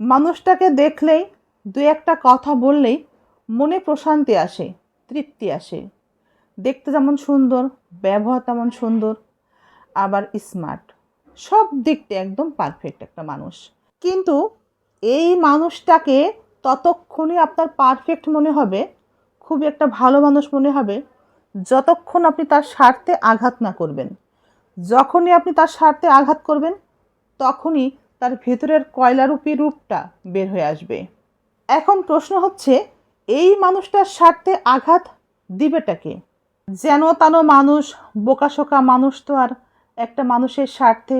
মানুষটাকে দেখলেই, দু একটা কথা বললেই মনে প্রশান্তি আসে, তৃপ্তি আসে। দেখতে যেমন সুন্দর, ব্যবহার তেমন সুন্দর, আবার স্মার্ট সব দিকতে একদম পারফেক্ট একটা মানুষ। কিন্তু এই মানুষটাকে ততক্ষণই আপনার পারফেক্ট মনে হবে খুব একটা ভালো মানুষ মনে হবে, যতক্ষণ আপনি তার স্বার্থে আঘাত না করবেন। যখনই আপনি তার স্বার্থে আঘাত করবেন, তখনই তার ভেতরের কয়লারূপী রূপটা বের হয়ে আসবে। এখন প্রশ্ন হচ্ছে, এই মানুষটার স্বার্থে আঘাত দিবেটাকে যেন তেন মানুষ বোকাশোকা মানুষ তো আর একটা মানুষের স্বার্থে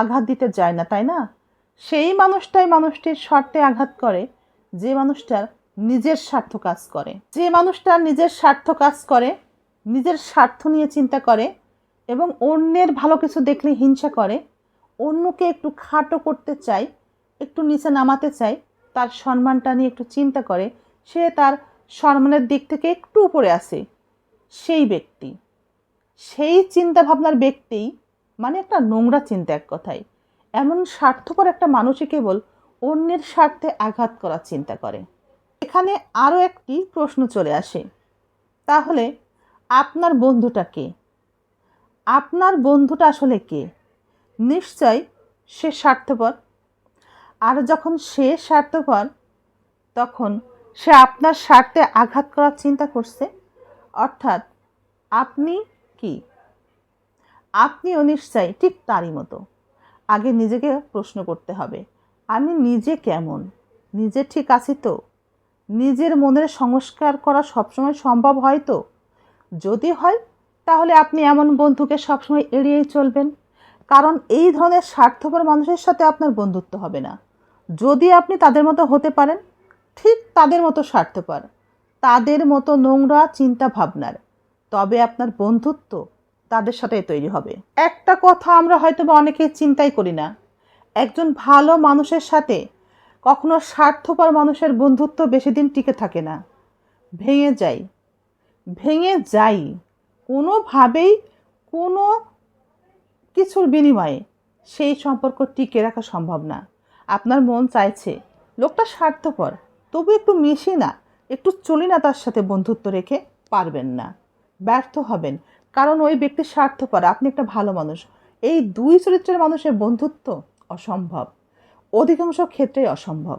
আঘাত দিতে যায় না, তাই না? সেই মানুষটাই মানুষটির স্বার্থে আঘাত করে, যে মানুষটার নিজের স্বার্থ কাজ করে। যে মানুষটার নিজের স্বার্থ কাজ করে, নিজের স্বার্থ নিয়ে চিন্তা করে এবং অন্যের ভালো কিছু দেখলে হিংসা করে অন্যকে একটু খাটো করতে চায় একটু নিচে নামাতে চায় তার সম্মানটা নিয়ে একটু চিন্তা করে, সে তার সম্মানের দিক থেকে একটু উপরে আসে। সেই ব্যক্তি। সেই চিন্তা ভাবনার ব্যক্তি মানে একটা নোংরা চিন্তা এক কথায়। এমন স্বার্থপর একটা মানুষই কেবল অন্যের স্বার্থে আঘাত করার চিন্তা করে। এখানে আরও একটি প্রশ্ন চলে আসে। তাহলে, আপনার বন্ধুটা কে? আপনার বন্ধুটা আসলে কে? নিশ্চয় সে স্বার্থপর। আর যখন সে স্বার্থপর, তখন সে আপনার স্বার্থে আঘাত করার চিন্তা করছে। অর্থাৎ আপনি কি? আপনিও নিশ্চয় ঠিক তারই মতো। আগে নিজেকে প্রশ্ন করতে হবে, আমি নিজে কেমন? নিজে ঠিক আছি তো? নিজের মনের সংস্কার করা সবসময় সম্ভব হয় তো? যদি হয়, তাহলে আপনি এমন বন্ধুকে সবসময় এড়িয়েই চলবেন। কারণ এই ধরনের স্বার্থপর মানুষের সাথে আপনার বন্ধুত্ব হবে না। যদি আপনি তাদের মতো হতে পারেন, ঠিক তাদের মতো স্বার্থপর, তাদের মতো নোংরা চিন্তা ভাবনার তবে আপনার বন্ধুত্ব তাদের সাথে তৈরি হবে। একটা কথা আমরা হয়তো বা অনেকে চিন্তাই করি না, একজন ভালো মানুষের সাথে কখনো স্বার্থপর মানুষের বন্ধুত্ব বেশি দিন টিকে থাকে না। ভেঙে যায়। ভেঙে যাই কোনোভাবেই কোনো কিছুর বিনিময়ে সেই সম্পর্ক টিকে রাখা সম্ভব না। আপনার মন চাইছে, লোকটা স্বার্থপর, তবু একটু মিশি না, একটু চলি না তার সাথে বন্ধুত্ব রেখে পারবেন না। ব্যর্থ হবেন, কারণ ওই ব্যক্তি স্বার্থপর, আপনি একটা ভালো মানুষ। এই দুই চরিত্রের মানুষের বন্ধুত্ব অসম্ভব। অধিকাংশ ক্ষেত্রেই অসম্ভব।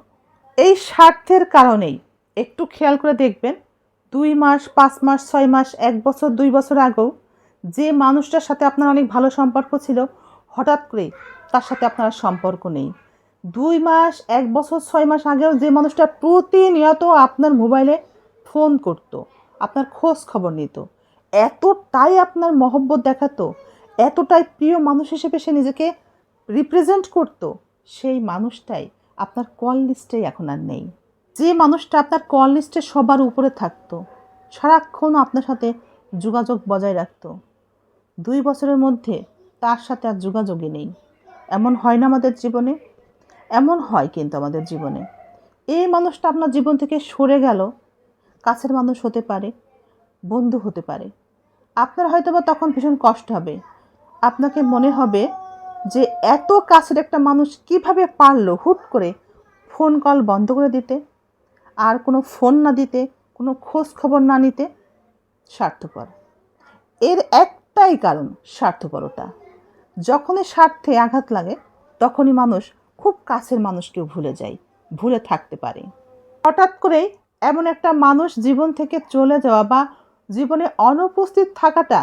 এই স্বার্থের কারণেই একটু খেয়াল করে দেখবেন, দুই মাস, পাঁচ মাস, ছয় মাস, এক বছর, দুই বছর আগেও যে মানুষটার সাথে আপনার অনেক ভালো সম্পর্ক ছিল, হঠাৎ করে তার সাথে আপনার সম্পর্ক নেই। দুই মাস, এক বছর, ছয় মাস আগেও যে মানুষটা প্রতিনিয়ত আপনার মোবাইলে ফোন করত, আপনার খোঁজ খবর নিত। এতটাই আপনার মহব্বত দেখাতো, এতটাই প্রিয় মানুষ হিসেবে সে নিজেকে রিপ্রেজেন্ট করত, সেই মানুষটাই আপনার কল লিস্টেই এখন আর নেই। যে মানুষটা আপনার কল লিস্টে সবার উপরে থাকতো, সারাক্ষণ আপনার সাথে যোগাযোগ বজায় রাখতো। দুই বছরের মধ্যে তার সাথে আর যোগাযোগই নেই। এমন হয় না আমাদের জীবনে? এমন হয় কিন্তু আমাদের জীবনে। এই মানুষটা আপনার জীবন থেকে সরে গেল। কাছের মানুষ হতে পারে, বন্ধু হতে পারে। আপনার হয়তো বা তখন ভীষণ কষ্ট হবে। আপনাকে মনে হবে যে এত কাছের একটা মানুষ কীভাবে পারল হুট করে ফোন কল বন্ধ করে দিতে? আর কোনো ফোন না দিতে, কোনো খোঁজ খবর না নিতে? স্বার্থপর। এর একটাই কারণ স্বার্থপরতা। যখনই স্বার্থে আঘাত লাগে, তখনই মানুষ খুব কাছের মানুষকেও ভুলে যায়, ভুলে থাকতে পারে। হঠাৎ করেই এমন একটা মানুষ জীবন থেকে চলে যাওয়া বা জীবনে অনুপস্থিত থাকাটা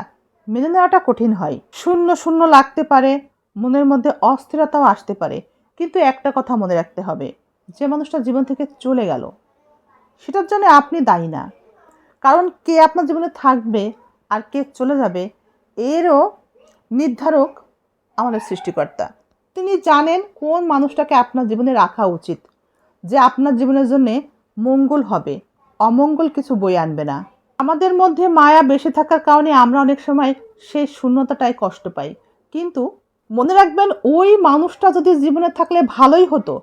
মেনে নেওয়াটা কঠিন হয়। শূন্য শূন্য লাগতে পারে, মনের মধ্যে অস্থিরতাও আসতে পারে, কিন্তু একটা কথা মনে রাখতে হবে, যে মানুষটা জীবন থেকে চলে গেল, সেটার জন্য আপনি দায়ী না। কারণ কে আপনার জীবনে থাকবে আর কে চলে যাবে এরও নির্ধারক আমাদের সৃষ্টিকর্তা। তিনি জানেন কোন মানুষটাকে আপনার জীবনে রাখা উচিত, যে আপনার জীবনের জন্য মঙ্গল হবে, অমঙ্গল কিছু বই আনবে না। আমাদের মধ্যে মায়া বেশি থাকার কারণে আমরা অনেক সময় সেই শূন্যতাটাই কষ্ট পাই। কিন্তু মনে রাখবেন, ওই মানুষটা যদি জীবনে থাকলে ভালোই হতো,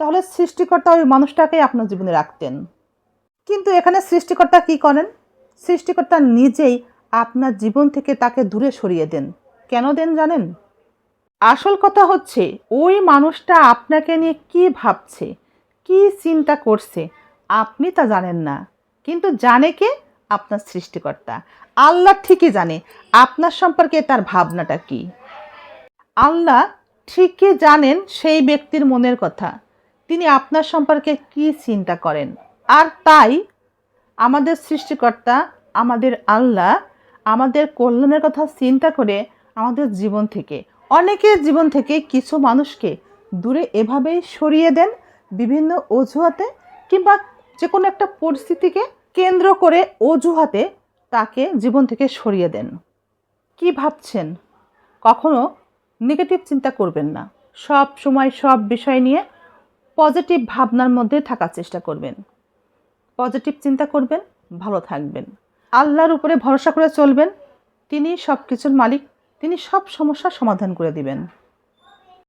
তাহলে সৃষ্টিকর্তা ওই মানুষটাকেই আপনার জীবনে রাখতেন। কিন্তু এখানে সৃষ্টিকর্তা কি করেন? সৃষ্টিকর্তা নিজেই আপনার জীবন থেকে তাকে দূরে সরিয়ে দেন। কেন দেন জানেন? আসল কথা হচ্ছে, ওই মানুষটা আপনাকে নিয়ে কি ভাবছে, কি চিন্তা করছে, আপনি তা জানেন না। কিন্তু জানে কে? আপনার সৃষ্টিকর্তা। আল্লাহ ঠিকই জানে, আপনার সম্পর্কে তার ভাবনাটা কি। আল্লাহ ঠিকই জানেন সেই ব্যক্তির মনের কথা। তিনি আপনার সম্পর্কে কি চিন্তা করেন। আর তাই আমাদের সৃষ্টিকর্তা, আমাদের আল্লাহ আমাদের কল্যাণের কথা চিন্তা করে আমাদের জীবন থেকে, অনেকের জীবন থেকে কিছু মানুষকে দূরে এভাবেই সরিয়ে দেন বিভিন্ন অজুহাতে কিংবা যে কোনো একটা পরিস্থিতিকে কেন্দ্র করে অজুহাতে তাকে জীবন থেকে সরিয়ে দেন। কি ভাবছেন? কখনো নেগেটিভ চিন্তা করবেন না। সব সময় সব বিষয় নিয়ে পজিটিভ ভাবনার মধ্যে থাকার চেষ্টা করবেন। পজিটিভ চিন্তা করবেন, ভালো থাকবেন। আল্লাহর উপরে ভরসা করে চলবেন, তিনি সব কিছুর মালিক, তিনি সব সমস্যার সমাধান করে দিবেন।